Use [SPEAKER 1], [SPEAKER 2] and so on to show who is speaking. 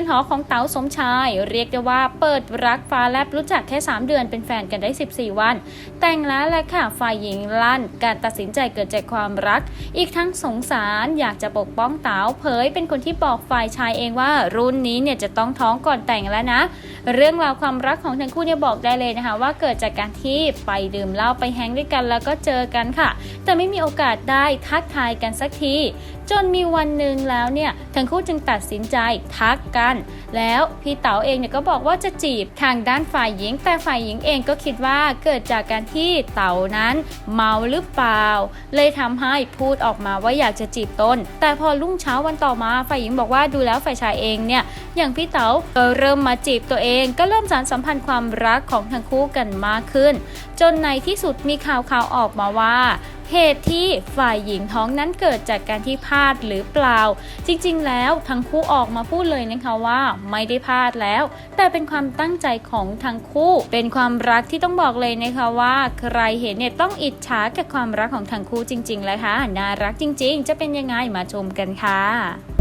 [SPEAKER 1] อนหอของเต๋าสมชาย เรียกได้ว่าเปิดรักฟ้าแลบรู้จักแค่ 3 เดือนเป็นแฟนกันได้ 14 วัน แต่งแล้วแหละค่ะฝ่ายหญิงลั่น การตัดสินใจเกิดจากความรัก อีกทั้งสงสารอยากจะปกป้องเต๋าเผย เป็นคนที่บอกฝ่ายชายเองว่ารุ่นนี้เนี่ยจะต้องท้องก่อนแต่งแล้วนะ เรื่องราวความรักของทั้งคู่เนี่ยบอกได้เลยนะคะ ว่าเกิดจากการที่ไปดื่มเหล้าไปแฮงด้วยกันแล้วก็เจอกันค่ะ แต่ไม่มีโอกาสได้ทักทายกันสักทีจนมีวันหนึ่งแล้วเนี่ยทั้งคู่จึงตัดสินใจทักกันแล้วพี่เต๋าเองเนี่ยก็บอกว่าจะจีบทางด้านฝ่ายหญิง แต่ฝ่ายหญิงเองก็คิดว่าเกิดจากการที่เต๋านั้นเมาหรือเปล่า เลยทำให้พูดออกมาว่าอยากจะจีบตน แต่พอรุ่งเช้าวันต่อมาฝ่ายหญิงบอกว่าดูแล้วฝ่ายชายเองเนี่ยอย่างพี่เต๋าก็เริ่มมาจีบตัวเอง ก็เริ่มสานสัมพันธ์ความรักของทั้งคู่กันมากขึ้น จนในที่สุดมีข่าวข่าวๆออกมาว่า เหตุที่ฝ่ายหญิงท้องนั้นเกิดจากการที่พลาดหรือเปล่า จริงๆ แล้วทั้งคู่ออกมาพูดเลยนะคะว่าไม่ได้พลาดแล้ว แต่เป็นความตั้งใจของทั้งคู่ เป็นความรักที่ต้องบอกเลยนะคะว่า ใครเห็นเนี่ยต้องอิจฉากับความรักของทั้งคู่จริงๆเลยค่ะน่ารักจริง ๆ จะเป็นยังไงมาชมกันค่ะ